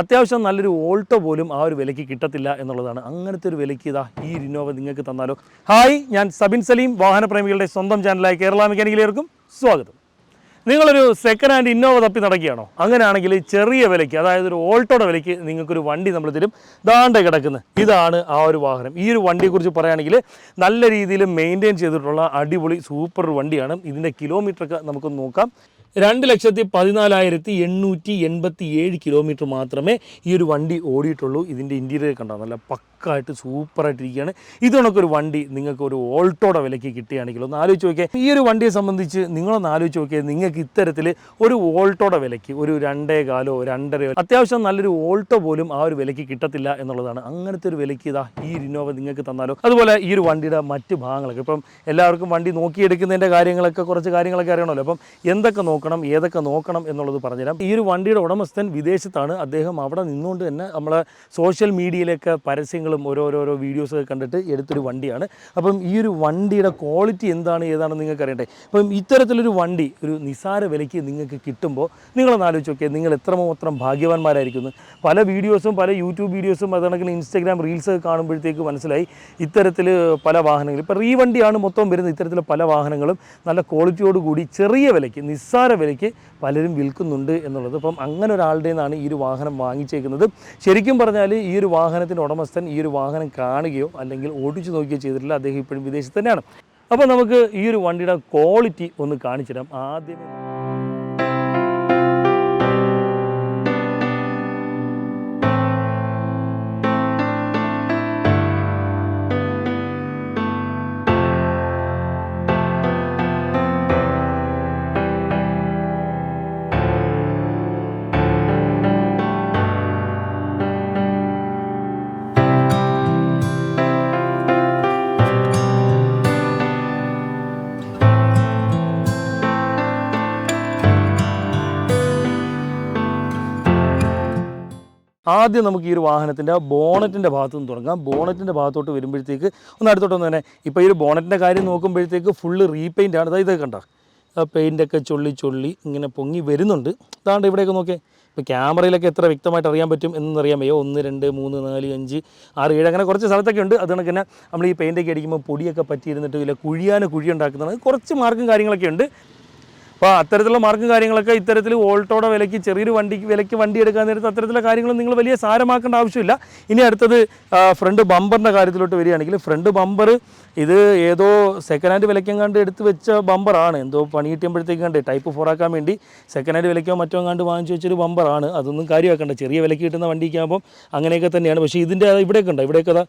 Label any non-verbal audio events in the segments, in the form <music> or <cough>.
അത്യാവശ്യം നല്ലൊരു ഓൾട്ടോ പോലും ആ ഒരു വിലയ്ക്ക് കിട്ടത്തില്ല എന്നുള്ളതാണ് അങ്ങനത്തെ ഒരു വിലയ്ക്ക് ഇതാ ഈ ഇന്നോവ നിങ്ങൾക്ക് തന്നാലോ. ഹായ് ഞാൻ സബിൻ സലീം വാഹനപ്രേമികളുടെ സ്വന്തം ചാനലായ കേരള മെക്കാനിക്കലേർക്കും സ്വാഗതം. നിങ്ങളൊരു സെക്കൻഡ് ഹാൻഡ് ഇന്നോവ തപ്പി നടക്കുകയാണോ? അങ്ങനെയാണെങ്കിൽ ചെറിയ വിലയ്ക്ക് അതായത് ഒരു ഓൾട്ടോയുടെ വിലയ്ക്ക് നിങ്ങൾക്കൊരു വണ്ടി നമ്മൾ തരും. ദാണ്ട കിടക്കുന്നത് ഇതാണ് ആ ഒരു വാഹനം. ഈ ഒരു വണ്ടിയെക്കുറിച്ച് പറയുകയാണെങ്കിൽ നല്ല രീതിയിൽ മെയിന്റെയിൻ ചെയ്തിട്ടുള്ള അടിപൊളി സൂപ്പർ വണ്ടിയാണ്. ഇതിന്റെ കിലോമീറ്ററൊക്കെ നമുക്കൊന്ന് നോക്കാം. രണ്ട് ലക്ഷത്തി പതിനാലായിരത്തി എണ്ണൂറ്റി എൺപത്തി ഏഴ് കിലോമീറ്റർ മാത്രമേ ഈ ഒരു വണ്ടി ഓടിയിട്ടുള്ളൂ ഇതിന്റെ ഇന്റീരിയർ കണ്ടാൽ നല്ല പക്കായിട്ട് സൂപ്പറായിട്ടിരിക്കുകയാണ്. ഇതുകൊണ്ടൊക്കെ ഒരു വണ്ടി നിങ്ങൾക്ക് ഒരു ഓൾട്ടോടെ വിലയ്ക്ക് കിട്ടുകയാണെങ്കിൽ ഒന്ന് ആലോചിച്ച് നോക്കിയാൽ ഈ ഒരു വണ്ടിയെ സംബന്ധിച്ച് നിങ്ങളൊന്ന് ആലോചിച്ച് നോക്കിയാൽ നിങ്ങൾക്ക് ഇത്തരത്തിൽ ഒരു ഓൾട്ടോടെ വിലയ്ക്ക് ഒരു രണ്ടേ കാലോ രണ്ടരയോ അത്യാവശ്യം നല്ലൊരു ഓൾട്ടോ പോലും ആ ഒരു വിലയ്ക്ക് കിട്ടത്തില്ല എന്നുള്ളതാണ്. അങ്ങനത്തെ ഒരു വിലയ്ക്ക് ഇതാ ഈ ഇന്നോവ നിങ്ങൾക്ക് തന്നാലോ. അതുപോലെ ഈ ഒരു വണ്ടിയുടെ മറ്റ് ഭാഗങ്ങളൊക്കെ ഇപ്പം എല്ലാവർക്കും വണ്ടി നോക്കിയെടുക്കുന്നതിന്റെ കാര്യങ്ങളൊക്കെ കുറച്ച് കാര്യങ്ങളൊക്കെ അറിയണമല്ലോ. അപ്പം എന്തൊക്കെ നോക്കണം ഏതൊക്കെ നോക്കണം എന്നുള്ളത് പറഞ്ഞുതരാം. ഈ ഒരു വണ്ടിയുടെ ഉടമസ്ഥൻ വിദേശത്താണ്. അദ്ദേഹം അവിടെ നിന്നുകൊണ്ട് തന്നെ നമ്മളെ സോഷ്യൽ മീഡിയയിലൊക്കെ പരസ്യങ്ങളും ഓരോരോരോ വീഡിയോസൊക്കെ കണ്ടിട്ട് എടുത്തൊരു വണ്ടിയാണ്. അപ്പം ഈ ഒരു വണ്ടിയുടെ ക്വാളിറ്റി എന്താണ് ഏതാണെന്ന് നിങ്ങൾക്ക് അറിയട്ടെ അപ്പം ഇത്തരത്തിലൊരു വണ്ടി ഒരു നിസാര വിലയ്ക്ക് നിങ്ങൾക്ക് കിട്ടുമ്പോൾ നിങ്ങളൊന്ന് ആലോചിച്ച് നോക്കിയാൽ നിങ്ങൾ എത്രമാത്രം ഭാഗ്യവാന്മാരായിരിക്കുന്നു. പല വീഡിയോസും പല യൂട്യൂബ് വീഡിയോസും അതാണെങ്കിൽ ഇൻസ്റ്റാഗ്രാം റീൽസ് കാണുമ്പോഴത്തേക്ക് മനസ്സിലായി ഇത്തരത്തിൽ പല വാഹനങ്ങൾ ഇപ്പോൾ റീ വണ്ടിയാണ് മൊത്തം വരുന്നത്. ഇത്തരത്തിൽ പല വാഹനങ്ങളും നല്ല ക്വാളിറ്റിയോടുകൂടി ചെറിയ വിലയ്ക്ക് നിസ്സാര വിലയ്ക്ക് പലരും വിൽക്കുന്നുണ്ട് എന്നുള്ളത്. അപ്പം അങ്ങനെ ഒരാളുടെ നിന്നാണ് ഈ ഒരു വാഹനം വാങ്ങിച്ചേക്കുന്നത്. ശരിക്കും പറഞ്ഞാൽ ഈ ഒരു വാഹനത്തിന്റെ ഉടമസ്ഥൻ ഈ ഒരു വാഹനം കാണുകയോ അല്ലെങ്കിൽ ഓടിച്ചു നോക്കുകയോ ചെയ്തിട്ടില്ല. അദ്ദേഹം ഇപ്പോഴും വിദേശത്ത് തന്നെയാണ്. അപ്പോൾ നമുക്ക് ഈ ഒരു വണ്ടിയുടെ ക്വാളിറ്റി ഒന്ന് കാണിച്ചു തരാം. ആദ്യമേ ആദ്യം നമുക്ക് ഈ ഒരു വാഹനത്തിന്റെ ബോണറ്റിന്റെ ഭാഗത്തു നിന്ന് തുടങ്ങാം. ബോണറ്റിന്റെ ഭാഗത്തോട്ട് വരുമ്പോഴത്തേക്ക് ഒന്ന് അടുത്തോട്ടൊന്ന് തന്നെ ഇപ്പോൾ ഈ ഒരു ബോണറ്റിന്റെ കാര്യം നോക്കുമ്പോഴത്തേക്ക് ഫുള്ള് റീപെയിന്റ് ആണ്. അതായത് ഇതൊക്കെ കണ്ട? പെയിന്റൊക്കെ ചൊള്ളി ചൊള്ളി ഇങ്ങനെ പൊങ്ങി വരുന്നുണ്ട്. അതാണ്ട് ഇവിടെയൊക്കെ നോക്കിയേ. ഇപ്പോൾ ക്യാമറയിലൊക്കെ എത്ര വ്യക്തമായിട്ട് അറിയാൻ പറ്റും എന്നറിയാൻ വയ്യോ. ഒന്ന് രണ്ട് മൂന്ന് നാല് അഞ്ച് ആറ് ഏഴ് അങ്ങനെ കുറച്ച് സ്ഥലത്തൊക്കെ ഉണ്ട്. അത് കണക്ക് തന്നെ നമ്മൾ ഈ പെയിന്റൊക്കെ അടിക്കുമ്പോൾ പൊടിയൊക്കെ പറ്റിയിരുന്നിട്ട് ഇല്ല കുഴിയാന കുഴി ഉണ്ടാക്കുന്നതാണ്. കുറച്ച് മാർക്കും കാര്യങ്ങളൊക്കെ ഉണ്ട്. അപ്പോൾ അത്തരത്തിലുള്ള മാർക്കും കാര്യങ്ങളൊക്കെ ഇത്തരത്തിൽ ഓൾട്ടോടെ വിലയ്ക്ക് ചെറിയൊരു വണ്ടിക്ക് വിലയ്ക്ക് വണ്ടി എടുക്കാൻ നേരത്ത് അത്തരത്തിലുള്ള കാര്യങ്ങൾ നിങ്ങൾ വലിയ സാരമാക്കേണ്ട ആവശ്യമില്ല. ഇനി അടുത്തത് ഫ്രണ്ട് ബമ്പറിന്റെ കാര്യത്തിലോട്ട് വരികയാണെങ്കിൽ ഫ്രണ്ട് ബമ്പർ ഇത് ഏതോ സെക്കൻഡ് ഹാൻഡ് വിലയ്ക്കും കണ്ട് എടുത്ത് വെച്ച ബമ്പറാണ്. എന്തോ പണി കിട്ടിയപ്പോഴത്തേക്കും കണ്ട് ടൈപ്പ് ഫോറാക്കാൻ വേണ്ടി സെക്കൻഡ് ഹാൻഡ് വിലയ്ക്കോ മറ്റോ കണ്ട് വാങ്ങിച്ചു വെച്ചൊരു ബമ്പറാണ്. അതൊന്നും കാര്യമാക്കണ്ട. ചെറിയ വിലയ്ക്ക് കിട്ടുന്ന വണ്ടിക്ക് ആകുമ്പം അങ്ങനെയൊക്കെ തന്നെയാണ്. പക്ഷേ ഇതിന്റെ ഇവിടെയൊക്കെ ഉണ്ടോ? ഇവിടെയൊക്കെ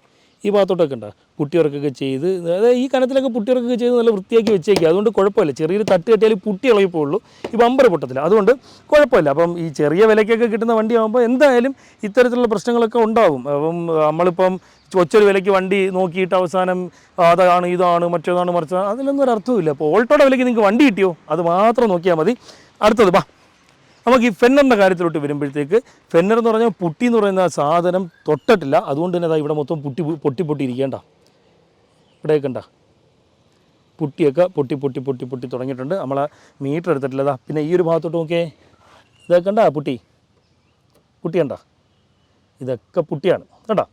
ഈ ഭാഗത്തോട്ടൊക്കെ ഉണ്ടോ. പുട്ടിയിറക്കൊക്കെ ചെയ്ത് അതായത് ഈ കനത്തിലൊക്കെ പുട്ടിയിറക്കൊക്കെ ചെയ്ത് നല്ല വൃത്തിയാക്കി വെച്ചേക്കുക. അതുകൊണ്ട് കുഴപ്പമില്ല. ചെറിയൊരു തട്ട് കെട്ടിയാൽ പുട്ടി ഇളകിപ്പോളൂ ഈ ബമ്പർ പൊട്ടത്തില്ല. അതുകൊണ്ട് കുഴപ്പമില്ല. അപ്പം ഈ ചെറിയ വിലയ്ക്കൊക്കെ കിട്ടുന്ന വണ്ടിയാകുമ്പോൾ എന്തായാലും ഇത്തരത്തിലുള്ള പ്രശ്നങ്ങളൊക്കെ ഉണ്ടാകും അപ്പം നമ്മളിപ്പം ഒച്ചൊരു വിലയ്ക്ക് വണ്ടി നോക്കിയിട്ട് അവസാനം അതാണ് ഇതാണ് മറ്റേതാണ് മറിച്ചതാണ് അതിലൊന്നും ഒരു അർത്ഥമില്ല അപ്പോൾ ഓൾട്ടോയുടെ വിലയ്ക്ക് നിങ്ങൾക്ക് വണ്ടി കിട്ടിയോ? അത് മാത്രം നോക്കിയാൽ മതി. അടുത്തത് ബാ. നമുക്ക് ഈ ഫെന്നറിന്റെ കാര്യത്തിലോട്ട് വരുമ്പോഴത്തേക്ക് ഫെന്നർ എന്ന് പറഞ്ഞാൽ പുട്ടി എന്ന് പറയുന്ന സാധനം തൊട്ടിട്ടില്ല. അതുകൊണ്ട് തന്നെ അതാ ഇവിടെ മൊത്തം പുട്ടി പൊട്ടി പൊട്ടി ഇരിക്കേണ്ട ഇവിടെയൊക്കെ ഉണ്ടാ പുട്ടിയൊക്കെ പൊട്ടി പൊട്ടി പൊട്ടി പൊട്ടി തുടങ്ങിയിട്ടുണ്ട്. നമ്മളെ മീറ്റർ എടുത്തിട്ടില്ലതാ പിന്നെ ഈ ഒരു ഭാഗത്തോട്ട് നോക്കിയേ. ഇതൊക്കെ ഉണ്ടാ പുട്ടി? പുട്ടി കണ്ട? ഇതൊക്കെ പുട്ടിയാണ്. കണ്ടോ?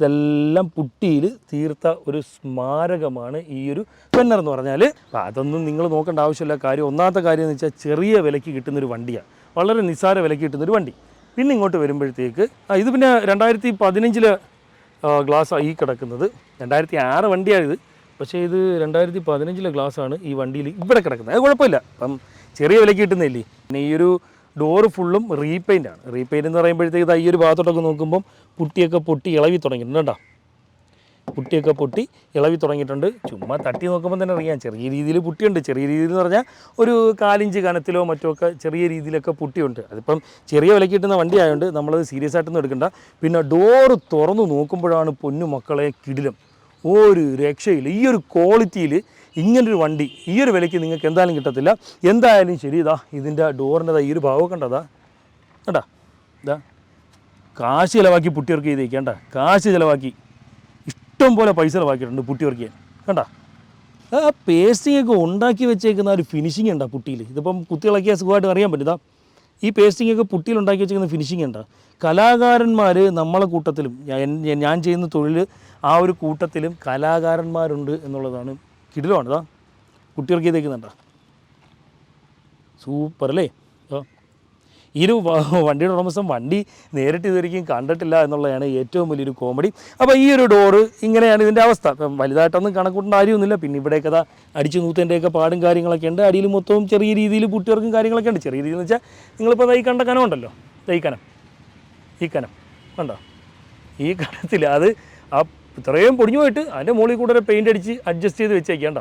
ഇതെല്ലാം പുട്ടിയിൽ തീർത്ത ഒരു സ്മാരകമാണ് ഈ ഒരു ഫെന്നർ എന്ന് പറഞ്ഞാൽ അതൊന്നും നിങ്ങൾ നോക്കേണ്ട ആവശ്യമില്ല. കാര്യം ഒന്നാമത്തെ കാര്യം എന്ന് വെച്ചാൽ ചെറിയ വിലയ്ക്ക് കിട്ടുന്നൊരു വണ്ടിയാണ് വളരെ നിസ്സാര വിലയ്ക്ക് കിട്ടുന്നൊരു വണ്ടി. പിന്നെ ഇങ്ങോട്ട് വരുമ്പോഴത്തേക്ക് ഇത് പിന്നെ രണ്ടായിരത്തി പതിനഞ്ചിൽ ഗ്ലാസ്സാണ് ഈ കിടക്കുന്നത്. രണ്ടായിരത്തി ആറ് വണ്ടിയാണിത്. പക്ഷേ ഇത് രണ്ടായിരത്തി പതിനഞ്ചിലെ ഗ്ലാസ്സാണ് ഈ വണ്ടിയിൽ ഇവിടെ കിടക്കുന്നത്. അത് കുഴപ്പമില്ല. അപ്പം ചെറിയ വിലയ്ക്ക് കിട്ടുന്നില്ലേ പിന്നെ ഈ ഒരു ഡോറ് ഫുള്ളും റീപെയിന്റ് ആണ്. റീപെയിന്റ് എന്ന് പറയുമ്പോഴത്തേക്ക് ഈ ഒരു ഭാഗത്തോട്ടൊക്കെ നോക്കുമ്പം പുട്ടിയൊക്കെ പൊട്ടി ഇളവി തുടങ്ങിയിട്ടുണ്ട് കേട്ടോ. പുട്ടിയൊക്കെ പൊട്ടി ഇളവി തുടങ്ങിയിട്ടുണ്ട്. ചുമ്മാ തട്ടി നോക്കുമ്പോൾ തന്നെ അറിയാം. ചെറിയ രീതിയിൽ പുട്ടിയുണ്ട്. ചെറിയ രീതിയിൽ എന്ന് പറഞ്ഞാൽ ഒരു കാലിഞ്ച് കനത്തിലോ മറ്റോ ഒക്കെ ചെറിയ രീതിയിലൊക്കെ പുട്ടിയുണ്ട്. അതിപ്പം ചെറിയ വിലയ്ക്ക് കിട്ടുന്ന വണ്ടി ആയതുകൊണ്ട് നമ്മളത് സീരിയസ് ആയിട്ടൊന്നും എടുക്കണ്ട. പിന്നെ ഡോറ് തുറന്നു നോക്കുമ്പോഴാണ് പൊന്നു മക്കളെ കിടിലം. ഒരു രക്ഷയില്ല. ഈ ഒരു ക്വാളിറ്റിയിൽ ഇങ്ങനൊരു വണ്ടി ഈ ഒരു വിലയ്ക്ക് നിങ്ങൾക്ക് എന്തായാലും കിട്ടത്തില്ല. എന്തായാലും ശരി ഇതാ ഇതിന്റെ ഡോറിന്റെ ഈ ഒരു ഭാവമൊക്കെ കണ്ടതാ കേട്ടാ ഇതാ കാശ് ചിലവാക്കി പുട്ടിയർക്ക് ചെയ്തേക്കണ്ട കാശ് ചിലവാക്കി. ഇഷ്ടം പോലെ പൈസ ചിലവാക്കിയിട്ടുണ്ട് പുട്ടി വർക്ക് ചെയ്യാൻ കണ്ട? ആ പേസ്റ്റിംഗ് ഒക്കെ ഉണ്ടാക്കി വെച്ചേക്കുന്ന ഒരു ഫിനിഷിംഗ് ഉണ്ടാ പുട്ടിയിൽ ഇതിപ്പം കുത്തികളൊക്കെ സുഖമായിട്ട് അറിയാൻ പറ്റും ഈ പേസ്റ്റിംഗ് ഒക്കെ പുട്ടിയിൽ ഉണ്ടാക്കി വെച്ചിരിക്കുന്ന ഫിനിഷിംഗ് ഉണ്ട്? കലാകാരന്മാർ നമ്മളെ കൂട്ടത്തിലും ഞാൻ- ചെയ്യുന്ന തൊഴിൽ ആ ഒരു കൂട്ടത്തിലും കലാകാരന്മാരുണ്ട് എന്നുള്ളതാണ് കിടിലമാണ് ഇതാ കുട്ടികൾക്ക് ചെയ്തേക്കുന്നുണ്ടോ സൂപ്പർ അല്ലേ വ- <laughs> വണ്ടിയുടെ ഉടമസ്ഥൻ വണ്ടി നേരിട്ട് ഇതുവരെയും കണ്ടിട്ടില്ല എന്നുള്ളതാണ് ഏറ്റവും വലിയൊരു കോമഡി. അപ്പോൾ ഈ ഒരു ഡോറ് ഇങ്ങനെയാണ് ഇതിന്റെ അവസ്ഥ. വലുതായിട്ടൊന്നും കണക്കൂട്ടേണ്ട കാര്യമൊന്നുമില്ല. പിന്നെ ഇവിടെയൊക്കെ അതാ അടിച്ചു നൂത്തേന്റെയൊക്കെ പാടും കാര്യങ്ങളൊക്കെ ഉണ്ട്. അടിയിൽ മൊത്തവും ചെറിയ രീതിയിൽ കുട്ടികൾക്കും കാര്യങ്ങളൊക്കെ ഉണ്ട്. ചെറിയ രീതിയിൽ എന്ന് വെച്ചാൽ നിങ്ങളിപ്പോൾ തൈ കണ്ട കനം ഉണ്ടല്ലോ. തൈ കനം. ഈ കനം. കണ്ടോ? ഈ <laughs> കനത്തിൽ അത് ആ ഇത്രയും പൊടിഞ്ഞു പോയിട്ട് അതിന്റെ മുകളിൽ കൂടെ പെയിന്റ് അടിച്ച് അഡ്ജസ്റ്റ് ചെയ്ത് വെച്ചേക്കേണ്ട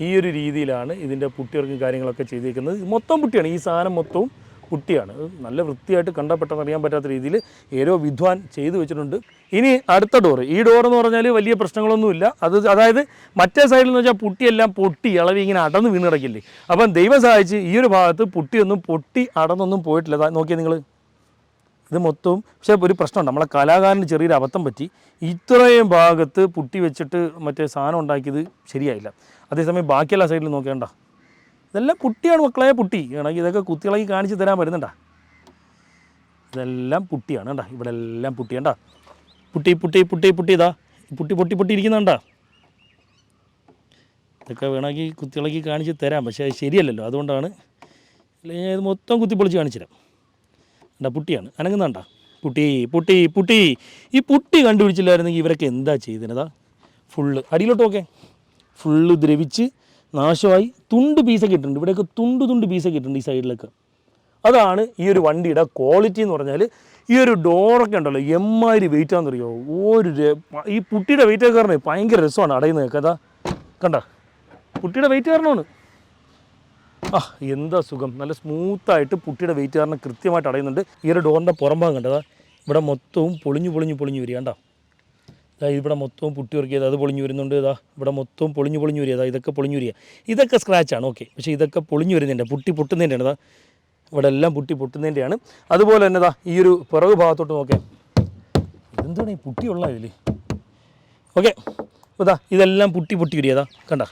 ഈ ഒരു രീതിയിലാണ് ഇതിന്റെ പുട്ടിവർക്കും കാര്യങ്ങളൊക്കെ ചെയ്തേക്കുന്നത്. മൊത്തം പുട്ടിയാണ്. ഈ സാധനം മൊത്തവും പുട്ടിയാണ് അത് നല്ല വൃത്തിയായിട്ട് കണ്ടാൽ പെട്ടെന്ന് അറിയാൻ പറ്റാത്ത രീതിയിൽ ഏരോ വിദ്വാൻ ചെയ്തു വെച്ചിട്ടുണ്ട്. ഇനി അടുത്ത ഡോറ് ഈ ഡോർ എന്ന് പറഞ്ഞാൽ വലിയ പ്രശ്നങ്ങളൊന്നുമില്ല. അത് അതായത് മറ്റേ സൈഡിൽ എന്ന് വെച്ചാൽ പുട്ടിയെല്ലാം പൊട്ടി ഇളവി ഇങ്ങനെ അടന്ന് വീണ് കിടക്കില്ലേ? അപ്പം ദൈവം സഹായിച്ച് ഈ ഒരു ഭാഗത്ത് പുട്ടിയൊന്നും പൊട്ടി അടന്നൊന്നും പോയിട്ടില്ല. നോക്കിയാൽ നിങ്ങൾ ഇത് മൊത്തവും പക്ഷേ ഒരു പ്രശ്നമുണ്ട്. നമ്മളെ കലാകാരന് ചെറിയൊരു അബദ്ധം പറ്റി. ഇത്രയും ഭാഗത്ത് പുട്ടി വെച്ചിട്ട് മറ്റേ സാധനം ഉണ്ടാക്കിയത് ശരിയായില്ല. അതേസമയം ബാക്കിയെല്ലാ സൈഡിൽ നോക്കേണ്ട ഇതെല്ലാം പുട്ടിയാണ് മക്കളെ പുട്ടി. ആണെങ്കിൽ ഇതൊക്കെ കുത്തിളക്കി കാണിച്ച് തരാൻ വരുന്നുണ്ടാ. ഇതെല്ലാം പുട്ടിയാണ് കേട്ടോ ഇവിടെ എല്ലാം പുട്ടിയണ്ട. പുട്ടി പുട്ടി പുട്ടി പുട്ടി ഇതാ. പുട്ടി പൊട്ടി പൊട്ടി ഇരിക്കുന്നുണ്ടാ. ഇതൊക്കെ വേണമെങ്കിൽ കുത്തിളക്കി കാണിച്ച് തരാം. പക്ഷേ അത് ശരിയല്ലല്ലോ. അതുകൊണ്ടാണ് അല്ലെങ്കിൽ ഇത് മൊത്തം കുത്തിപ്പൊളിച്ച് കാണിച്ചു തരാം. എന്താ പുട്ടിയാണ്. അനങ്ങുന്നുണ്ട. Putty putty putty. ഈ പുട്ടി കണ്ടുപിടിച്ചില്ലായിരുന്നെങ്കിൽ ഇവരൊക്കെ എന്താ ചെയ്തിരുന്നതാ ഫുള്ള്. അടിയിലോട്ട് നോക്കേ. ഫുള്ള് ദ്രവിച്ച് നാശമായി തുണ്ട് പീസൊക്കെ ഇട്ടിട്ടുണ്ട് ഇവിടെയൊക്കെ തുണ്ട് തുണ്ട് പീസൊക്കെ ഇട്ടിട്ടുണ്ട് ഈ സൈഡിലൊക്കെ. അതാണ് ഈ ഒരു വണ്ടിയുടെ ക്വാളിറ്റി എന്ന് പറഞ്ഞാൽ ഈ ഒരു ഡോറൊക്കെ ഉണ്ടല്ലോ എമ്മാതിരി വെയിറ്റ് ആണെന്നറിയോ? ഒരു ഈ പുട്ടിയുടെ വെയിറ്റ് പറഞ്ഞേ ഭയങ്കര രസമാണ് അടയുന്നത് കഥ കണ്ട? പുട്ടിയുടെ വെയിറ്റ് കാരണമാണ് ആ എന്താ സുഖം. നല്ല സ്മൂത്തായിട്ട് പുട്ടിയുടെ വെയിറ്റ് കാരണം കൃത്യമായിട്ട് അടയുന്നുണ്ട്. ഈ ഒരു ഡോറിന്റെ പുറംഭാഗം കണ്ടതാ ഇവിടെ മൊത്തവും പൊളിഞ്ഞു പൊളിഞ്ഞു പൊളിഞ്ഞു വരിക കണ്ടോ? ഇതാ ഇവിടെ മൊത്തവും പുട്ടി ഉറക്കിയത് അത് പൊളിഞ്ഞു വരുന്നുണ്ട്. ഇതാ ഇവിടെ മൊത്തവും പൊളിഞ്ഞു പൊളിഞ്ഞു വരിക. അതാ ഇതൊക്കെ പൊളിഞ്ഞു വരിക. ഇതൊക്കെ സ്ക്രാച്ചാണ് ഓക്കെ പക്ഷേ ഇതൊക്കെ പൊളിഞ്ഞു വരുന്നതിന്റെ പുട്ടി പൊട്ടുന്നതിന്റെയാണ്. ഇതാ ഇവിടെ എല്ലാം പുട്ടി പൊട്ടുന്നതിന്റെയാണ്. അതുപോലെ തന്നെ ഇതാ ഈ ഒരു പിറകു ഭാഗത്തോട്ട് നോക്കേ എന്താണ് ഈ പുട്ടിയുള്ള ഇതിൽ ഓക്കെ ഇതാ ഇതെല്ലാം പുട്ടി പൊട്ടി വരിക. ഇതാ കണ്ട.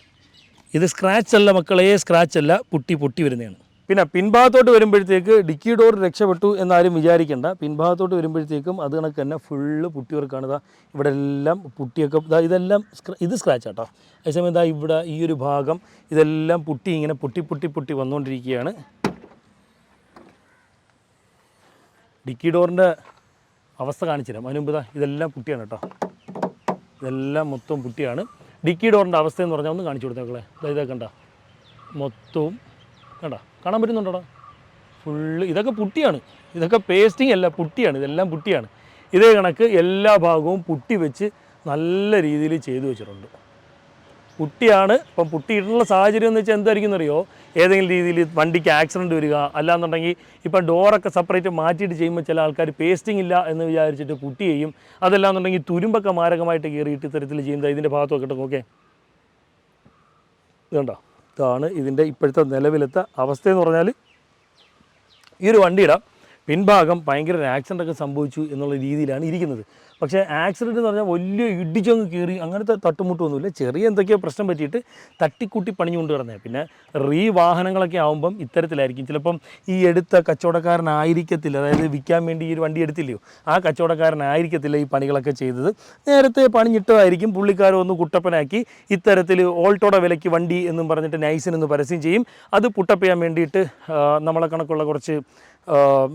ഇത് സ്ക്രാച്ച് അല്ല മക്കളെ. സ്ക്രാച്ച് അല്ല. പുട്ടി പൊട്ടി വരുന്നതാണ്. പിന്നെ പിൻഭാഗത്തോട്ട് വരുമ്പോഴത്തേക്ക് ഡിക്കി ഡോർ രക്ഷപ്പെട്ടു എന്നാരും വിചാരിക്കേണ്ട. പിൻഭാഗത്തോട്ട് വരുമ്പോഴത്തേക്കും അത് കണക്ക് തന്നെ ഫുള്ള് പുട്ടിവർക്കാണ്. ഇതാ ഇവിടെ എല്ലാം പുട്ടിയൊക്കെ ഇതാ ഇതെല്ലാം ഇത് സ്ക്രാച്ച് ആട്ടോ. അതേസമയം ഇതാ ഇവിടെ ഈ ഒരു ഭാഗം ഇതെല്ലാം പുട്ടി ഇങ്ങനെ പുട്ടി പുട്ടി പുട്ടി വന്നുകൊണ്ടിരിക്കുകയാണ് ഡിക്കി ഡോറിന്റെ അവസ്ഥ കാണിച്ചു അതിനു അതിന് മുമ്പ് ഇതാ ഇതെല്ലാം പുട്ടിയാണ് കേട്ടോ. ഇതെല്ലാം മൊത്തം പുട്ടിയാണ്. ഡിക്കി ഡോറിന്റെ അവസ്ഥ എന്ന് പറഞ്ഞാൽ ഒന്ന് കാണിച്ചു കൊടുത്തേക്കളെ ഇതാ ഇതാ കണ്ട? മൊത്തവും കണ്ട? കാണാൻ പറ്റുന്നുണ്ടോടാ? ഫുള്ള് ഇതൊക്കെ പുട്ടിയാണ്. ഇതൊക്കെ പേസ്റ്റിംഗ് അല്ല പുട്ടിയാണ്. ഇതെല്ലാം പുട്ടിയാണ്. ഇതേ കണക്ക് എല്ലാ ഭാഗവും പുട്ടി വെച്ച് നല്ല രീതിയിൽ ചെയ്തു വെച്ചിട്ടുണ്ട്. പുട്ടിയാണ്. ഇപ്പം പുട്ടിയിട്ടുള്ള സാഹചര്യം എന്ന് വെച്ചാൽ എന്തായിരിക്കും അറിയോ ഏതെങ്കിലും രീതിയിൽ വണ്ടിക്ക് ആക്സിഡന്റ് വരിക അല്ലാന്നുണ്ടെങ്കിൽ ഇപ്പം ഡോറൊക്കെ സെപ്പറേറ്റ് മാറ്റിയിട്ട് ചെയ്യുമ്പോൾ ചില ആൾക്കാർ പേസ്റ്റിംഗ് ഇല്ല എന്ന് വിചാരിച്ചിട്ട് പുട്ടി ചെയ്യും. അതല്ലാന്നുണ്ടെങ്കിൽ തുരുമ്പൊക്കെ മാരകമായിട്ട് കയറിയിട്ട് ഇത്തരത്തിൽ ചെയ്യുന്നത് ഇതിന്റെ ഭാഗത്തൊക്കെ നോക്കേ ഇതുണ്ടോ? ഇതാണ് ഇതിന്റെ ഇപ്പോഴത്തെ നിലവിലത്തെ അവസ്ഥ എന്ന് പറഞ്ഞാൽ ഈ ഒരു വണ്ടിയുടെ പിൻഭാഗം ഭയങ്കര ആക്സിഡന്റ് ഒക്കെ സംഭവിച്ചു എന്നുള്ള രീതിയിലാണ് ഇരിക്കുന്നത്. പക്ഷേ ആക്സിഡന്റ് എന്ന് പറഞ്ഞാൽ വലിയ ഇടിച്ചങ്ങ് കയറി അങ്ങനത്തെ തട്ടുമുട്ടൊന്നുമില്ല. ചെറിയ എന്തൊക്കെയോ പ്രശ്നം പറ്റിയിട്ട് തട്ടിക്കൂട്ടി പണിഞ്ഞുകൊണ്ട് കിടന്നത് പിന്നെ റീ വാഹനങ്ങളൊക്കെ ആകുമ്പം ഇത്തരത്തിലായിരിക്കും. ചിലപ്പം ഈ എടുത്ത കച്ചവടക്കാരനായിരിക്കത്തില്ല. അതായത് വിൽക്കാൻ വേണ്ടി ഈ ഒരു വണ്ടി എടുത്തില്ലയോ? ആ കച്ചവടക്കാരനായിരിക്കത്തില്ല ഈ പണികളൊക്കെ ചെയ്തത്. നേരത്തെ പണിഞ്ഞിട്ടതായിരിക്കും. പുള്ളിക്കാരൻ ഒന്ന് കുട്ടപ്പനാക്കി ഇത്തരത്തിൽ ഓൾട്ടോടെ വിലയ്ക്ക് വണ്ടി എന്നും പറഞ്ഞിട്ട് നൈസിനെന്ന് പരസ്യം ചെയ്യും. അത് പുട്ടപ്പ് ചെയ്യാൻ വേണ്ടിയിട്ട് നമ്മളെ കണക്കുള്ള കുറച്ച്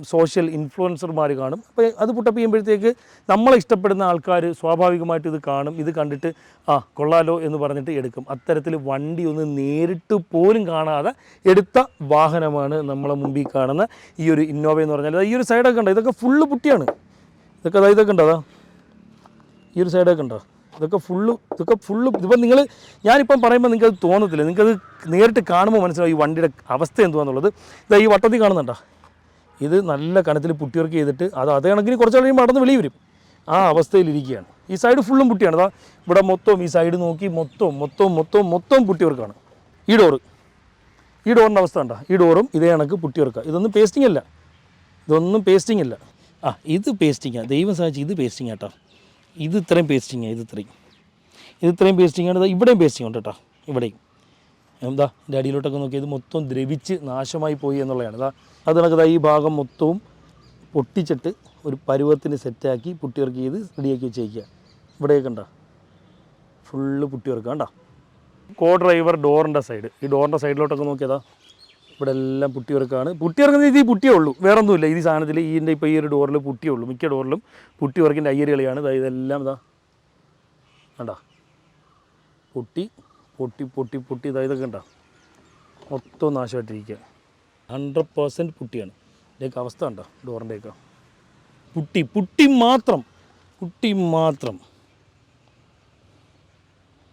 സോഷ്യൽ ഇൻഫ്ലുവൻസർമാർ കാണും. അപ്പോൾ അത് പുട്ടപ്പ് ചെയ്യുമ്പോഴത്തേക്ക് നമ്മളെ ഇഷ്ടപ്പെടുന്ന ആൾക്കാർ സ്വാഭാവികമായിട്ട് ഇത് കാണും. ഇത് കണ്ടിട്ട് ആ കൊള്ളാലോ എന്ന് പറഞ്ഞിട്ട് എടുക്കും. അത്തരത്തിൽ വണ്ടി ഒന്ന് നേരിട്ട് പോലും കാണാതെ എടുത്ത വാഹനമാണ് നമ്മളെ മുമ്പിൽ കാണുന്ന ഈ ഒരു ഇന്നോവ എന്ന് പറഞ്ഞാൽ ഈ ഒരു സൈഡൊക്കെ ഉണ്ടോ ഇതൊക്കെ ഫുള്ള് പുട്ടിയാണ്. ഇതൊക്കെ അതായത് ഇതൊക്കെ ഉണ്ടോ അതാ. ഈ ഒരു സൈഡൊക്കെ ഉണ്ടോ ഇതൊക്കെ ഫുള്ള് ഇതൊക്കെ ഫുള്ള് ഇതിപ്പം നിങ്ങൾ ഞാനിപ്പം പറയുമ്പോൾ നിങ്ങൾക്ക് തോന്നത്തില്ല. നിങ്ങൾക്കത് നേരിട്ട് കാണുമ്പോൾ മനസ്സിലാവും ഈ വണ്ടിയുടെ അവസ്ഥ എന്തുവാന്നുള്ളത്. ഇതാ ഈ വട്ടത്തിൽ കാണുന്നുണ്ടോ? ഇത് നല്ല കണത്തിൽ പുട്ടിയർക്ക് ചെയ്തിട്ട് അത് അതേ കണക്കിന് കുറച്ച് കഴിയുമ്പോൾ അടന്ന് വെളിയിൽ വരും. ആ അവസ്ഥയിലിരിക്കുകയാണ്. ഈ സൈഡ് ഫുള്ളും പുട്ടിയാണ്. അതാ ഇവിടെ മൊത്തവും ഈ സൈഡ് നോക്കി മൊത്തവും മൊത്തവും മൊത്തവും മൊത്തവും പുട്ടിയവർക്കാണ് ഈ ഡോറ് ഈ ഡോറിന്റെ അവസ്ഥ ഉണ്ടോ ഈ ഡോറും ഇതേ കണക്ക് പുട്ടിയവർക്കുക ഇതൊന്നും പേസ്റ്റിംഗ് അല്ല. ഇതൊന്നും പേസ്റ്റിംഗ് അല്ല. ആ ഇത് പേസ്റ്റിങ്ങാണ് ദൈവം സഹായിച്ച് ഇത് പേസ്റ്റിംഗ് കേട്ടോ ഇത് ഇത്രയും പേസ്റ്റിങ്ങാണ് ഇത് ഇത്രയും. ഇത് ഇത്രയും പേസ്റ്റിംഗ് ആണ്. ഇവിടെയും പേസ്റ്റിംഗ് ഉണ്ട് കേട്ടോ ഇവിടെയും. എന്താ എന്റെ അടിയിലോട്ടൊക്കെ നോക്കി ഇത് മൊത്തം ദ്രവിച്ച് നാശമായി പോയി എന്നുള്ളതാണ്. അതാ അത് കണക്കതാ ഈ ഭാഗം മൊത്തവും പൊട്ടിച്ചിട്ട് ഒരു പരുവത്തിന് സെറ്റാക്കി പുട്ടിവർക്ക് ചെയ്ത് റെഡിയാക്കി വെച്ചേക്കുക. ഇവിടെയൊക്കെ ഉണ്ടോ ഫുള്ള് പുട്ടിവർക്ക് കണ്ടോ? കോ ഡ്രൈവർ ഡോറിന്റെ സൈഡ് ഈ ഡോറിന്റെ സൈഡിലോട്ടൊക്കെ നോക്കിയതാ. ഇവിടെ എല്ലാം പുട്ടിവർക്കാണ് പുട്ടിവർക്കുന്ന ഇത് ഈ പുട്ടിയേ ഉള്ളൂ. വേറെ ഒന്നുമില്ല ഈ സാധനത്തിൽ ഇതിന്റെ ഇപ്പോൾ ഈ ഒരു ഡോറിൽ പുട്ടിയേ ഉള്ളൂ. മിക്ക ഡോറിലും പുട്ടിവർക്കിന്റെ അയ്യരുകളിയാണ്. ഇതാ ഇതെല്ലാം ഇതാ കണ്ടോ? പൊട്ടി പൊട്ടി പൊട്ടി പൊട്ടി. ഇതാ ഇതൊക്കെ ഉണ്ടോ മൊത്തം നാശമായിട്ടിരിക്കുക. Hundred per cent പുട്ടിയാണ്. ഇതിന്റെയൊക്കെ അവസ്ഥ ഉണ്ടോ ഡോറിന്റെയൊക്കെ പുട്ടി പുട്ടി മാത്രം കുട്ടി മാത്രം.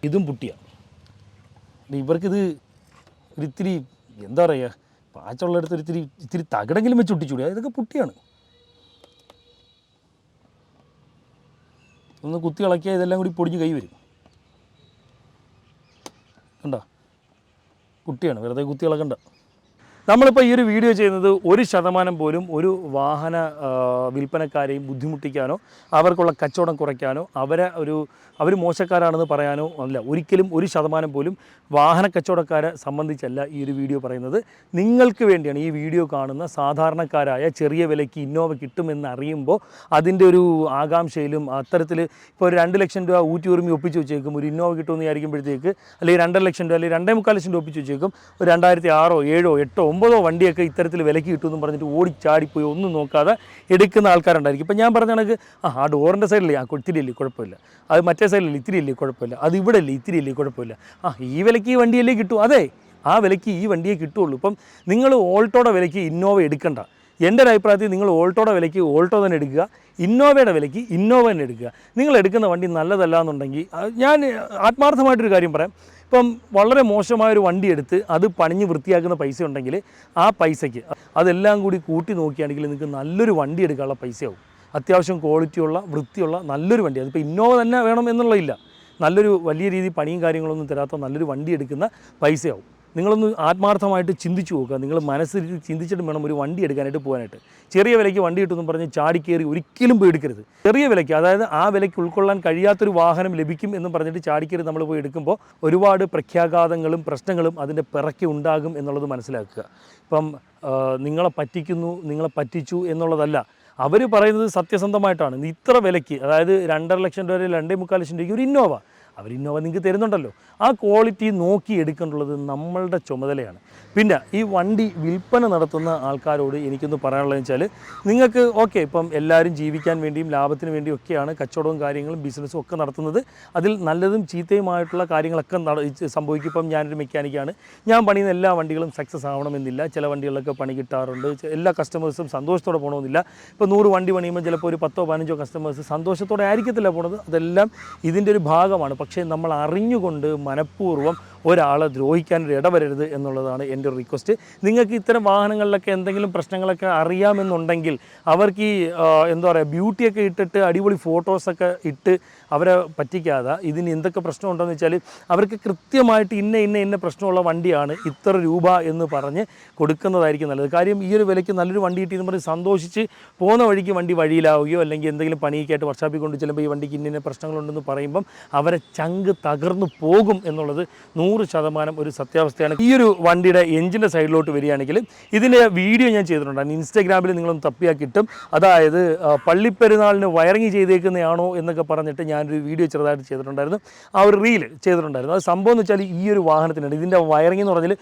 ഇതും പുട്ടിയാണ് ഇവർക്കിത് ഒരിത്തിരി എന്താ പറയുക പാച്ചുള്ളിടത്ത് ഒരിത്തിരി ഇത്തിരി തകിടെങ്കിലും വെച്ച് ഒട്ടിച്ചൂടി. ഇതൊക്കെ പുട്ടിയാണ്. ഒന്ന് കുത്തി ഇളക്കിയാൽ ഇതെല്ലാം കൂടി പൊടിഞ്ഞ് കൈ വരും. കണ്ടോ? കുട്ടിയാണ് വെറുതെ കുത്തി ഇളക്കണ്ട. നമ്മളിപ്പോൾ ഈ ഒരു വീഡിയോ ചെയ്യുന്നത് ഒരു ശതമാനം പോലും ഒരു വാഹന വിൽപ്പനക്കാരെയും ബുദ്ധിമുട്ടിക്കാനോ അവർക്കുള്ള കച്ചവടം കുറയ്ക്കാനോ അവരെ ഒരു അവർ മോശക്കാരാണെന്ന് പറയാനോ അല്ല. ഒരിക്കലും ഒരു ശതമാനം പോലും വാഹന കച്ചവടക്കാരെ സംബന്ധിച്ചല്ല ഈ ഒരു വീഡിയോ പറയുന്നത്. നിങ്ങൾക്ക് വേണ്ടിയാണ് ഈ വീഡിയോ കാണുന്ന സാധാരണക്കാരായ ചെറിയ വിലയ്ക്ക് ഇന്നോവ കിട്ടുമെന്ന് അറിയുമ്പോൾ അതിന്റെ ഒരു ആകാംക്ഷയിലും അത്തരത്തിൽ ഇപ്പോൾ ഒരു രണ്ട് ലക്ഷം രൂപ ഊറ്റി ഉറുമി ഒപ്പിച്ച് വെച്ചേക്കും. ഒരു ഇന്നോവ കിട്ടുമെന്ന് വിചാരിക്കുമ്പോഴത്തേക്ക് അല്ലെങ്കിൽ രണ്ടര ലക്ഷം രൂപ അല്ലെങ്കിൽ രണ്ടേ മുക്കാൽ ലക്ഷം രൂപ ഒപ്പിച്ച് വെച്ചേക്കും. ഒരു രണ്ടായിരത്തി ആറോ ഏഴോ എട്ടോ ഒമ്പതോ വണ്ടിയൊക്കെ ഇത്തരത്തിൽ വിലക്ക് കിട്ടുമെന്ന് പറഞ്ഞിട്ട് ഓടിച്ചാടിപ്പോയി ഒന്നും നോക്കാതെ എടുക്കുന്ന ആൾക്കാരുണ്ടായിരിക്കും. ഇപ്പം ഞാൻ പറഞ്ഞ കണക്ക് ആ ആ ഡോറിന്റെ സൈഡിലേ ആ ഇത്തിരി കുഴപ്പമില്ല. അത് മറ്റേ സൈഡിലല്ലേ ഇത്തിരി കുഴപ്പമില്ല. അത് ഇവിടെ അല്ലേ ഇത്തിരി കുഴപ്പമില്ല. ആ ഈ വിലക്ക് ഈ വണ്ടിയല്ലേ കിട്ടൂ? അതെ ആ വിലയ്ക്ക് ഈ വണ്ടിയെ കിട്ടുള്ളൂ. ഇപ്പം നിങ്ങൾ ഓൾട്ടോയുടെ വിലയ്ക്ക് ഇന്നോവ എടുക്കണ്ട. എന്റെ ഒരു അഭിപ്രായത്തിൽ നിങ്ങൾ ഓൾട്ടോയുടെ വിലയ്ക്ക് ഓൾട്ടോ തന്നെ എടുക്കുക ഇന്നോവയുടെ വിലയ്ക്ക് ഇന്നോവ തന്നെ എടുക്കുക. നിങ്ങൾ എടുക്കുന്ന വണ്ടി നല്ലതല്ല എന്നുണ്ടെങ്കിൽ ഞാൻ ആത്മാർത്ഥമായിട്ടൊരു കാര്യം പറയാം. ഇപ്പം വളരെ മോശമായൊരു വണ്ടി എടുത്ത് അത് പണിഞ്ഞ് വൃത്തിയാക്കുന്ന പൈസ ഉണ്ടെങ്കിൽ ആ പൈസയ്ക്ക് അതെല്ലാം കൂടി കൂട്ടി നോക്കിയാണെങ്കിൽ നിങ്ങൾക്ക് നല്ലൊരു വണ്ടി എടുക്കാനുള്ള പൈസയാവും. അത്യാവശ്യം ക്വാളിറ്റിയുള്ള വൃത്തിയുള്ള നല്ലൊരു വണ്ടി. അതിപ്പോൾ ഇന്നോവ തന്നെ വേണം എന്നുള്ളതില്ല. നല്ലൊരു വലിയ രീതിയിൽ പണിയും കാര്യങ്ങളൊന്നും തരാത്ത നല്ലൊരു വണ്ടി എടുക്കുന്ന പൈസയാവും. നിങ്ങളൊന്ന് ആത്മാർത്ഥമായിട്ട് ചിന്തിച്ചു നോക്കുക. നിങ്ങൾ മനസ്സിൽ ചിന്തിച്ചിട്ട് വേണം ഒരു വണ്ടി എടുക്കാനായിട്ട് പോകാനായിട്ട്. ചെറിയ വിലയ്ക്ക് വണ്ടി കിട്ടുമെന്ന് പറഞ്ഞ് ചാടിക്കേറി ഒരിക്കലും പേടിക്കരുത്. ചെറിയ വിലയ്ക്ക് അതായത് ആ വിലയ്ക്ക് ഉൾക്കൊള്ളാൻ കഴിയാത്തൊരു വാഹനം ലഭിക്കും എന്ന് പറഞ്ഞിട്ട് ചാടിക്കേറി നമ്മൾ പോയി എടുക്കുമ്പോൾ ഒരുപാട് പ്രഖ്യാഘാതങ്ങളും പ്രശ്നങ്ങളും അതിന്റെ പിറക്കി ഉണ്ടാകും എന്നുള്ളത് മനസ്സിലാക്കുക. ഇപ്പം നിങ്ങളെ പറ്റിക്കുന്നു നിങ്ങളെ പറ്റിച്ചു എന്നുള്ളതല്ല. അവർ പറയുന്നത് സത്യസന്ധമായിട്ടാണ്. ഇത്ര വിലയ്ക്ക് അതായത് രണ്ടര ലക്ഷം രൂപ രണ്ടേ മുക്കാൽ ലക്ഷം രൂപയ്ക്ക് ഒരു ഇന്നോവ. അവർ ഇന്നോവ നിങ്ങൾക്ക് തരുന്നുണ്ടല്ലോ. ആ ക്വാളിറ്റി നോക്കി എടുക്കേണ്ടുള്ളത് നമ്മളുടെ ചുമതലയാണ്. പിന്നെ ഈ വണ്ടി വിൽപ്പന നടത്തുന്ന ആൾക്കാരോട് എനിക്കൊന്ന് പറയാനുള്ളത് വെച്ചാൽ നിങ്ങൾക്ക് ഓക്കെ ഇപ്പം എല്ലാവരും ജീവിക്കാൻ വേണ്ടിയും ലാഭത്തിന് വേണ്ടിയും ഒക്കെയാണ് കച്ചവടവും കാര്യങ്ങളും ബിസിനസ്സും ഒക്കെ നടത്തുന്നത്. അതിൽ നല്ലതും ചീത്തയുമായിട്ടുള്ള കാര്യങ്ങളൊക്കെ സംഭവിക്കും. ഇപ്പം ഞാനൊരു മെക്കാനിക്കാണ് ഞാൻ പണിയുന്ന എല്ലാ വണ്ടികളും സക്സസ് ആവണമെന്നില്ല. ചില വണ്ടികളിലൊക്കെ പണി കിട്ടാറുണ്ട്. എല്ലാ കസ്റ്റമേഴ്സും സന്തോഷത്തോടെ പോകണമെന്നില്ല. ഇപ്പോൾ നൂറ് വണ്ടി പണിയുമ്പോൾ ചിലപ്പോൾ ഒരു പത്തോ പതിനഞ്ചോ കസ്റ്റമേഴ്സ് സന്തോഷത്തോടെ ആയിരിക്കത്തില്ല പോണത്. അതെല്ലാം ഇതിന്റെ ഒരു ഭാഗമാണ്. പക്ഷേ നമ്മൾ അറിഞ്ഞുകൊണ്ട് മനഃപൂർവം ഒരാളെ ദ്രോഹിക്കാൻ ഒരു ഇടവരരുത് എന്നുള്ളതാണ് എന്റെ ഒരു റിക്വസ്റ്റ് നിങ്ങൾക്ക് ഇത്തരം വാഹനങ്ങളിലൊക്കെ എന്തെങ്കിലും പ്രശ്നങ്ങളൊക്കെ അറിയാമെന്നുണ്ടെങ്കിൽ അവർക്ക് ഈ എന്താ പറയുക ബ്യൂട്ടിയൊക്കെ ഇട്ടിട്ട് അടിപൊളി ഫോട്ടോസൊക്കെ ഇട്ട് അവരെ പറ്റിക്കാതെ ഇതിന് എന്തൊക്കെ പ്രശ്നമുണ്ടെന്ന് വെച്ചാൽ അവർക്ക് കൃത്യമായിട്ട് ഇന്ന ഇന്ന ഇന്ന പ്രശ്നമുള്ള വണ്ടിയാണ് ഇത്ര രൂപ എന്ന് പറഞ്ഞ് കൊടുക്കുന്നതായിരിക്കും നല്ലത്. കാര്യം ഈ ഒരു വിലയ്ക്ക് നല്ലൊരു വണ്ടി കിട്ടിയെന്ന് പറഞ്ഞ് സന്തോഷിച്ച് പോകുന്ന വഴിക്ക് വണ്ടി വഴിയിലാവുകയോ അല്ലെങ്കിൽ എന്തെങ്കിലും പണിയൊക്കെയായിട്ട് വർഷാപ്പിൽ കൊണ്ട് ചെല്ലുമ്പോൾ ഈ വണ്ടിക്ക് ഇന്ന പ്രശ്നങ്ങളുണ്ടെന്ന് പറയുമ്പം അവരെ ചങ്ക് തകർന്നു പോകും എന്നുള്ളത് നൂറ് ശതമാനം ഒരു സത്യാവസ്ഥയാണ്. ഈ ഒരു വണ്ടിയുടെ എഞ്ചിന്റെ സൈഡിലോട്ട് വരികയാണെങ്കിൽ ഇതിന്റെ വീഡിയോ ഞാൻ ചെയ്തിട്ടുണ്ടായിരുന്നു ഇൻസ്റ്റാഗ്രാമിൽ നിങ്ങളൊന്ന് തപ്പിയാൽ കിട്ടും അതായത് പള്ളിപ്പെരുന്നാളിന് വയറിങ് ചെയ്തേക്കുന്നതാണോ എന്നൊക്കെ പറഞ്ഞിട്ട് ഞാനൊരു വീഡിയോ ചെറുതായിട്ട് ചെയ്തിട്ടുണ്ടായിരുന്നു. ആ ഒരു റീൽ ചെയ്തിട്ടുണ്ടായിരുന്നു. അത് സംഭവം എന്ന് വെച്ചാൽ ഈ ഒരു വാഹനത്തിനുണ്ട് ഇതിന്റെ വയറിംഗ് എന്ന് പറഞ്ഞാൽ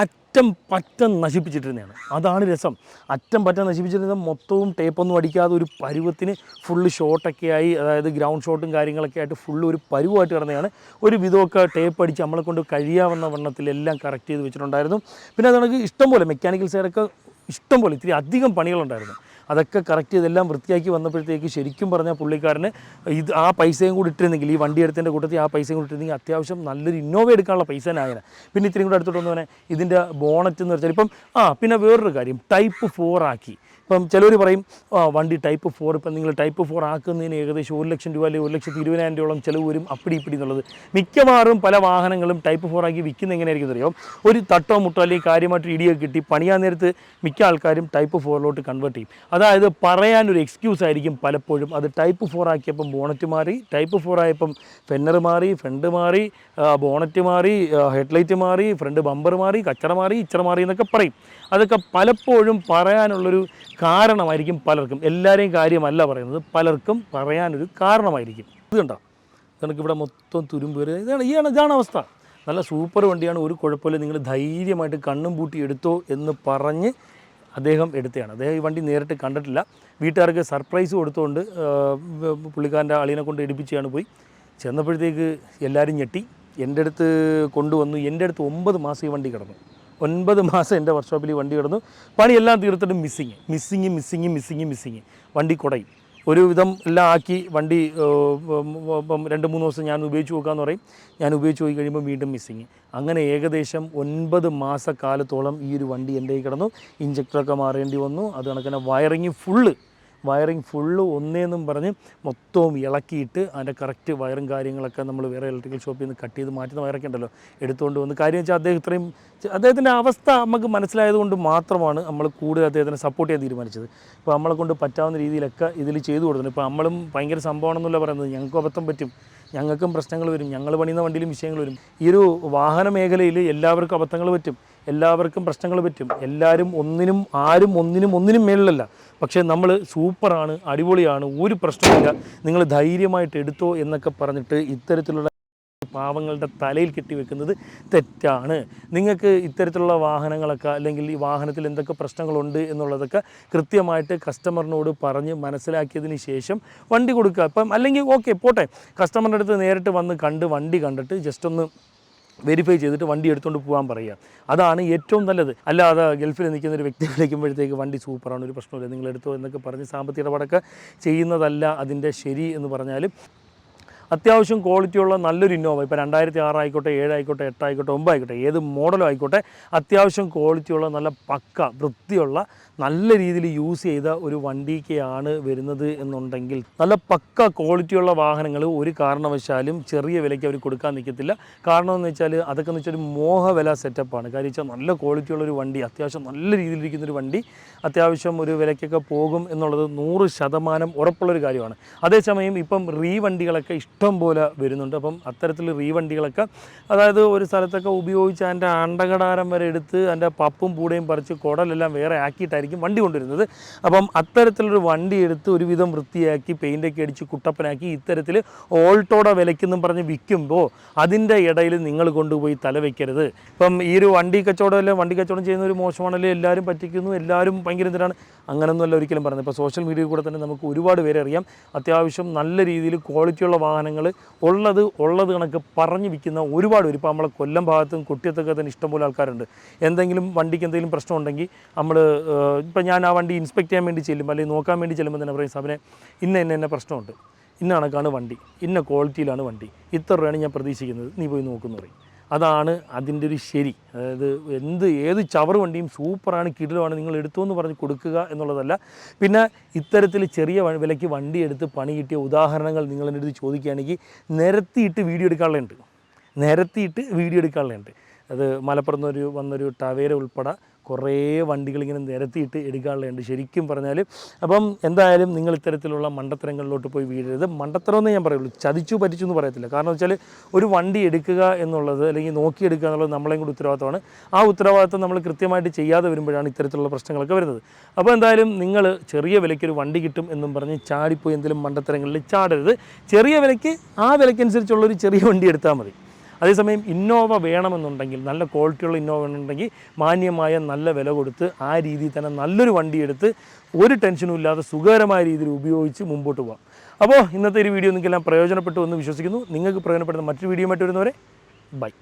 അറ്റം പറ്റം നശിപ്പിച്ചിട്ടിരുന്നതാണ്. അതാണ് രസം. അറ്റം പറ്റം നശിപ്പിച്ചിരുന്നത് മൊത്തവും ടേപ്പൊന്നും അടിക്കാതെ ഒരു പരുവത്തിന് ഫുള്ള് ഷോട്ടൊക്കെ ആയി അതായത് ഗ്രൗണ്ട് ഷോട്ടും കാര്യങ്ങളൊക്കെ ആയിട്ട് ഫുള്ള് ഒരു പരുവമായിട്ട് കിടന്നതാണ്. ഒരു വിധമൊക്കെ ടേപ്പ് അടിച്ച് നമ്മളെ കൊണ്ട് കഴിയാവുന്ന വണ്ണത്തിൽ എല്ലാം കറക്റ്റ് ചെയ്ത് വെച്ചിട്ടുണ്ടായിരുന്നു. പിന്നെ അതാണെങ്കിൽ ഇഷ്ടംപോലെ മെക്കാനിക്കൽ സൈഡൊക്കെ ഇഷ്ടംപോലെ ഇത്തിരി അധികം പണികളുണ്ടായിരുന്നു. അതൊക്കെ കറക്റ്റ് ചെയ്തെല്ലാം വൃത്തിയാക്കി വന്നപ്പോഴത്തേക്ക് ശരിക്കും പറഞ്ഞാൽ പുള്ളിക്കാരന് ഇത് ആ പൈസയും കൂടി ഇട്ടിരുന്നെങ്കിൽ ഈ വണ്ടി എടുത്തതിന്റെ കൂട്ടത്തിൽ ആ പൈസയും കൂടി ഇട്ടിരുന്നെങ്കിൽ അത്യാവശ്യം നല്ലൊരു ഇന്നോവ എടുക്കാനുള്ള പൈസ തന്നെ പിന്നെ ഇത്രയും കൂടെ അടുത്തോട്ട് വന്നു ഇതിന്റെ ബോണറ്റ് എന്ന് വെച്ചാൽ ഇപ്പം ആ പിന്നെ വേറൊരു കാര്യം ടൈപ്പ് ഫോർ ആക്കി. ഇപ്പം ചിലർ പറയും വണ്ടി ടൈപ്പ് ഫോർ ഇപ്പം നിങ്ങൾ ടൈപ്പ് ഫോർ ആക്കുന്നതിന് ഏകദേശം ഒരു ലക്ഷം രൂപ അല്ലെങ്കിൽ ഒരു ലക്ഷത്തി ഇരുപതിനായിരം രൂപയോളം ചിലവ് വരും. അപ്പിടി ഇപ്പിടി എന്നുള്ളത്. മിക്കവാറും പല വാഹനങ്ങളും ടൈപ്പ് ഫോർ ആക്കി വിൽക്കുന്ന എങ്ങനെയായിരിക്കും അറിയോ? ഒരു തട്ടോ മുട്ടോ അല്ലെങ്കിൽ കാര്യമായിട്ട് ഇടിയൊക്കെ കിട്ടി പണിയാൻ നേരത്ത് മിക്ക ആൾക്കാരും ടൈപ്പ് ഫോറിലോട്ട് കൺവേർട്ട് ചെയ്യും. അതായത് പറയാനൊരു എക്സ്ക്യൂസ് ആയിരിക്കും പലപ്പോഴും. അത് ടൈപ്പ് ഫോർ ആക്കിയപ്പം ബോണറ്റ് മാറി ടൈപ്പ് ഫോർ ആയപ്പം ഫെന്നർ മാറി ഫ്രണ്ട് മാറി ബോണറ്റ് മാറി ഹെഡ്ലൈറ്റ് മാറി ഫ്രണ്ട് ബമ്പർ മാറി കച്ചറ മാറി ഇച്ചറ മാറി എന്നൊക്കെ പറയും. അതൊക്കെ പലപ്പോഴും പറയാനുള്ളൊരു കാരണമായിരിക്കും പലർക്കും. എല്ലാവരെയും കാര്യമല്ല പറയുന്നത്. പലർക്കും പറയാനൊരു കാരണമായിരിക്കും. ഇത് കണ്ടോ? ഇവിടെ മൊത്തം തുരുമ്പ് വരെ. ഇതാണ് ഇതാണ് ഇതാണ് അവസ്ഥ. നല്ല സൂപ്പർ വണ്ടിയാണ്. ഒരു കുഴപ്പമില്ല. നിങ്ങൾ ധൈര്യമായിട്ട് കണ്ണും പൂട്ടി എടുത്തോ എന്ന് പറഞ്ഞ് അദ്ദേഹം എടുത്തതാണ്. അദ്ദേഹം ഈ വണ്ടി നേരിട്ട് കണ്ടിട്ടില്ല. വീട്ടുകാർക്ക് സർപ്രൈസ് കൊടുത്തുകൊണ്ട് പുള്ളിക്കാരന്റെ അളിയനെ കൊണ്ട് എടുപ്പിച്ചാണ് പോയി. ചെന്നപ്പോഴത്തേക്ക് എല്ലാവരും ഞെട്ടി. എന്റെ അടുത്ത് കൊണ്ടുവന്നു. എന്റെ അടുത്ത് ഒമ്പത് മാസം ഈ വണ്ടി കിടന്നു. ഒൻപത് മാസം എന്റെ വർക്ക്ഷോപ്പിൽ ഈ വണ്ടി കിടന്നു. പണിയെല്ലാം തീർത്തിട്ടും missing missing missing missing missing വണ്ടി കുടയും. ഒരുവിധം എല്ലാം ആക്കി വണ്ടി ഇപ്പം രണ്ട് മൂന്ന് ദിവസം ഞാൻ ഉപയോഗിച്ച് നോക്കാമെന്ന് പറയും. ഞാൻ ഉപയോഗിച്ച് പോയി കഴിയുമ്പോൾ വീണ്ടും മിസ്സിങ് അങ്ങനെ ഏകദേശം ഒൻപത് മാസക്കാലത്തോളം ഈ ഒരു വണ്ടി എന്റെ കിടന്നു. ഇഞ്ചക്ടറൊക്കെ മാറേണ്ടി വന്നു. അത് കണക്കിന് വയറിങ് ഫുള്ള് വയറിങ് ഫുള്ള് ഒന്നേന്നും പറഞ്ഞ് മൊത്തവും ഇളക്കിയിട്ട് അതിന്റെ കറക്റ്റ് വയറും കാര്യങ്ങളൊക്കെ നമ്മൾ വേറെ ഇലക്ട്രിക്കൽ ഷോപ്പിൽ നിന്ന് കട്ട് ചെയ്ത് മാറ്റുന്ന വയറൊക്കെ ഉണ്ടല്ലോ എടുത്തുകൊണ്ട് വന്ന്. കാര്യം വെച്ചാൽ അദ്ദേഹം ഇത്രയും അദ്ദേഹത്തിന്റെ അവസ്ഥ നമുക്ക് മനസ്സിലായതുകൊണ്ട് മാത്രമാണ് നമ്മൾ കൂടുതൽ അദ്ദേഹത്തിനെ സപ്പോർട്ട് ചെയ്യാൻ തീരുമാനിച്ചത്. ഇപ്പോൾ നമ്മളെ കൊണ്ട് പറ്റാവുന്ന രീതിയിലൊക്കെ ഇതിൽ ചെയ്തു കൊടുക്കുന്നു ഇപ്പോൾ നമ്മളും ഭയങ്കര സംഭവമാണെന്നല്ല പറയുന്നത്. ഞങ്ങൾക്ക് അബദ്ധം പറ്റും. ഞങ്ങൾക്കും പ്രശ്നങ്ങൾ വരും. ഞങ്ങൾ പണിയുന്ന വണ്ടിയിലും വിഷയങ്ങൾ വരും. ഈ ഒരു വാഹന മേഖലയിൽ എല്ലാവർക്കും അബദ്ധങ്ങൾ പറ്റും. എല്ലാവർക്കും പ്രശ്നങ്ങൾ പറ്റും. എല്ലാവരും ഒന്നിനും ആരും ഒന്നിനും ഒന്നിനും മേളിലല്ല പക്ഷേ നമ്മൾ സൂപ്പറാണ് അടിപൊളിയാണ് ഒരു പ്രശ്നമില്ല നിങ്ങൾ ധൈര്യമായിട്ട് എടുത്തോ എന്നൊക്കെ പറഞ്ഞിട്ട് ഇത്തരത്തിലുള്ള പാവങ്ങളുടെ തലയിൽ കെട്ടിവെക്കുന്നത് തെറ്റാണ്. നിങ്ങൾക്ക് ഇത്തരത്തിലുള്ള വാഹനങ്ങളൊക്കെ അല്ലെങ്കിൽ ഈ വാഹനത്തിൽ എന്തൊക്കെ പ്രശ്നങ്ങളുണ്ട് എന്നുള്ളതൊക്കെ കൃത്യമായിട്ട് കസ്റ്റമറിനോട് പറഞ്ഞ് മനസ്സിലാക്കിയതിന് ശേഷം വണ്ടി കൊടുക്കുക. ഇപ്പം അല്ലെങ്കിൽ ഓക്കെ പോട്ടെ. കസ്റ്റമറിന്റെ അടുത്ത് നേരിട്ട് വന്ന് കണ്ട് വണ്ടി കണ്ടിട്ട് ജസ്റ്റ് ഒന്ന് വെരിഫൈ ചെയ്തിട്ട് വണ്ടി എടുത്തുകൊണ്ട് പോകാൻ പറയുക അതാണ് ഏറ്റവും നല്ലത്. അല്ലാതെ ഗൾഫിൽ നിൽക്കുന്ന ഒരു വ്യക്തി വിളിക്കുമ്പോഴത്തേക്ക് വണ്ടി സൂപ്പറാണ് ഒരു പ്രശ്നമില്ല നിങ്ങൾ എടുത്തോ എന്നൊക്കെ പറഞ്ഞ് സാമ്പത്തിക ഇടപാടൊക്കെ ചെയ്യുന്നതല്ല അതിന്റെ ശരി എന്ന് പറഞ്ഞാൽ അത്യാവശ്യം ക്വാളിറ്റിയുള്ള നല്ലൊരു ഇന്നോവ ഇപ്പോൾ രണ്ടായിരത്തി ആറായിക്കോട്ടെ ഏഴായിക്കോട്ടെ എട്ടായിക്കോട്ടെ ഒമ്പതായിക്കോട്ടെ ഏത് മോഡലും ആയിക്കോട്ടെ അത്യാവശ്യം ക്വാളിറ്റിയുള്ള നല്ല പക്ക വൃത്തിയുള്ള നല്ല രീതിയിൽ യൂസ് ചെയ്ത ഒരു വണ്ടിക്കാണ് വരുന്നത് എന്നുണ്ടെങ്കിൽ നല്ല പക്ക ക്വാളിറ്റിയുള്ള വാഹനങ്ങൾ ഒരു കാരണവശാലും ചെറിയ വിലയ്ക്ക് അവർ കൊടുക്കാൻ നിൽക്കത്തില്ല. കാരണം എന്ന് വെച്ചാൽ അതൊക്കെ എന്ന് വെച്ചാൽ ഒരു മോഹവില സെറ്റപ്പാണ് കാര്യം വെച്ചാൽ നല്ല ക്വാളിറ്റിയുള്ള ഒരു വണ്ടി അത്യാവശ്യം നല്ല രീതിയിലിരിക്കുന്ന ഒരു വണ്ടി അത്യാവശ്യം ഒരു വിലയ്ക്കൊക്കെ പോകും എന്നുള്ളത് നൂറ് ശതമാനം ഉറപ്പുള്ളൊരു കാര്യമാണ്. അതേസമയം ഇപ്പം റീ വണ്ടികളൊക്കെ ഇഷ്ടം പോലെ വരുന്നുണ്ട്. അപ്പം അത്തരത്തിൽ റീ വണ്ടികളൊക്കെ അതായത് ഒരു സ്ഥലത്തൊക്കെ ഉപയോഗിച്ച് അതിന്റെ അണ്ടകടാരം വരെ എടുത്ത് അതിന്റെ പപ്പും പൂടയും പറിച്ച് കുടലെല്ലാം വേറെ ആക്കിയിട്ടായിരിക്കും വണ്ടി കൊണ്ടുവരുന്നത്. അപ്പം അത്തരത്തിലൊരു വണ്ടി എടുത്ത് ഒരുവിധം വൃത്തിയാക്കി പെയിന്റൊക്കെ അടിച്ച് കുട്ടപ്പനാക്കി ഇത്തരത്തിൽ ഓൾട്ടോടെ വിലയ്ക്കെന്നും പറഞ്ഞ് വിൽക്കുമ്പോൾ അതിന്റെ ഇടയിൽ നിങ്ങൾ കൊണ്ടുപോയി തല വയ്ക്കരുത് ഇപ്പം ഈ ഒരു വണ്ടി കച്ചവടം അല്ലെങ്കിൽ വണ്ടി കച്ചവടം ചെയ്യുന്ന ഒരു മോശമാണല്ലേ? എല്ലാവരും പറ്റിക്കുന്നു എല്ലാവരും ഭയങ്കര എന്തിനാണ്? അങ്ങനെയൊന്നുമല്ല ഒരിക്കലും പറയുന്നത് ഇപ്പോൾ സോഷ്യൽ മീഡിയയിൽ കൂടെ തന്നെ നമുക്ക് ഒരുപാട് പേരെ അറിയാം. അത്യാവശ്യം നല്ല രീതിയിൽ ക്വാളിറ്റിയുള്ള വാഹനങ്ങൾ ഉള്ളത് ഉള്ളത് കണക്ക് പറഞ്ഞു വിൽക്കുന്ന ഒരുപാട് പേര്. ഇപ്പോൾ നമ്മളെ കൊല്ലം ഭാഗത്തും കുട്ടിയത്തൊക്കെ തന്നെ ഇഷ്ടംപോലെ ആൾക്കാരുണ്ട്. എന്തെങ്കിലും വണ്ടിക്ക് എന്തെങ്കിലും പ്രശ്നമുണ്ടെങ്കിൽ നമ്മൾ ഇപ്പം ഞാൻ ആ വണ്ടി ഇൻസ്പെക്ട് ചെയ്യാൻ വേണ്ടി ചെല്ലും അല്ലെങ്കിൽ നോക്കാൻ വേണ്ടി ചെല്ലുമ്പോൾ തന്നെ പറയും സാബിനെ ഇന്ന ഇന്ന ഇന്ന പ്രശ്നമുണ്ട്. ഇന്ന കണക്കാണ് വണ്ടി. ഇന്ന ക്വാളിറ്റിയിലാണ് വണ്ടി. ഇത്ര രൂപയാണ് ഞാൻ പ്രതീക്ഷിക്കുന്നത്. നീ പോയി നോക്കുന്നു പറയും. അതാണ് അതിന്റെ ഒരു ശരി. അതായത് എന്ത് ഏത് ചവർ വണ്ടിയും സൂപ്പറാണ് കിടിലമാണ്. നിങ്ങൾ എടുത്തു എന്ന് പറഞ്ഞ് കൊടുക്കുക എന്നുള്ളതല്ല. പിന്നെ ഇത്തരത്തിൽ ചെറിയ വിലയ്ക്ക് വണ്ടി എടുത്ത് പണി കിട്ടിയ ഉദാഹരണങ്ങൾ നിങ്ങൾ എന്റെ അടുത്ത് ചോദിക്കുകയാണെങ്കിൽ നിരത്തിയിട്ട് വീഡിയോ എടുക്കാനുള്ളതുണ്ട്. നിരത്തിയിട്ട് വീഡിയോ എടുക്കാനുള്ളതുണ്ട്. അത് മലപ്പുറത്ത് ഒരു വന്നൊരു ടവേര ഉൾപ്പെടെ കുറേ വണ്ടികൾ ഇങ്ങനെ നിരത്തിയിട്ട് എടുക്കാനുള്ളതുണ്ട് ശരിക്കും പറഞ്ഞാൽ അപ്പം എന്തായാലും നിങ്ങൾ ഇത്തരത്തിലുള്ള മണ്ടത്തരങ്ങളിലോട്ട് പോയി വീഴരുത്. മണ്ടത്തരം എന്നേ ഞാൻ പറയുള്ളൂ. ചതിച്ചു പറ്റിച്ചു എന്ന് പറയത്തില്ല. കാരണം വെച്ചാൽ ഒരു വണ്ടി എടുക്കുക എന്നുള്ളത് അല്ലെങ്കിൽ നോക്കിയെടുക്കുക എന്നുള്ളത് നമ്മളെയും കൂടി ഉത്തരവാദിത്തമാണ്. ആ ഉത്തരവാദിത്തം നമ്മൾ കൃത്യമായിട്ട് ചെയ്യാതെ വരുമ്പോഴാണ് ഇത്തരത്തിലുള്ള പ്രശ്നങ്ങളൊക്കെ വരുന്നത്. അപ്പോൾ എന്തായാലും നിങ്ങൾ ചെറിയ വിലയ്ക്ക് ഒരു വണ്ടി കിട്ടും എന്നും പറഞ്ഞ് ചാടിപ്പോയി എന്തെങ്കിലും മണ്ടത്തരങ്ങളിൽ ചാടരുത്. ചെറിയ വിലയ്ക്ക് ആ വിലയ്ക്കനുസരിച്ചുള്ളൊരു ചെറിയ വണ്ടി എടുത്താൽ മതി. അതേസമയം ഇന്നോവ വേണമെന്നുണ്ടെങ്കിൽ നല്ല ക്വാളിറ്റിയുള്ള ഇന്നോവ വേണമെന്നുണ്ടെങ്കിൽ മാന്യമായ നല്ല വില കൊടുത്ത് ആ രീതിയിൽ തന്നെ നല്ലൊരു വണ്ടി എടുത്ത് ഒരു ടെൻഷനും ഇല്ലാതെ സുഖകരമായ രീതിയിൽ ഉപയോഗിച്ച് മുമ്പോട്ട് പോകാം അപ്പോൾ ഇന്നത്തെ ഒരു വീഡിയോ നിങ്ങൾക്കെല്ലാം പ്രയോജനപ്പെട്ടു എന്ന് വിശ്വസിക്കുന്നു. നിങ്ങൾക്ക് പ്രയോജനപ്പെടുന്ന മറ്റൊരു വീഡിയോ ആയിട്ട് വരുന്നവരെ ബൈ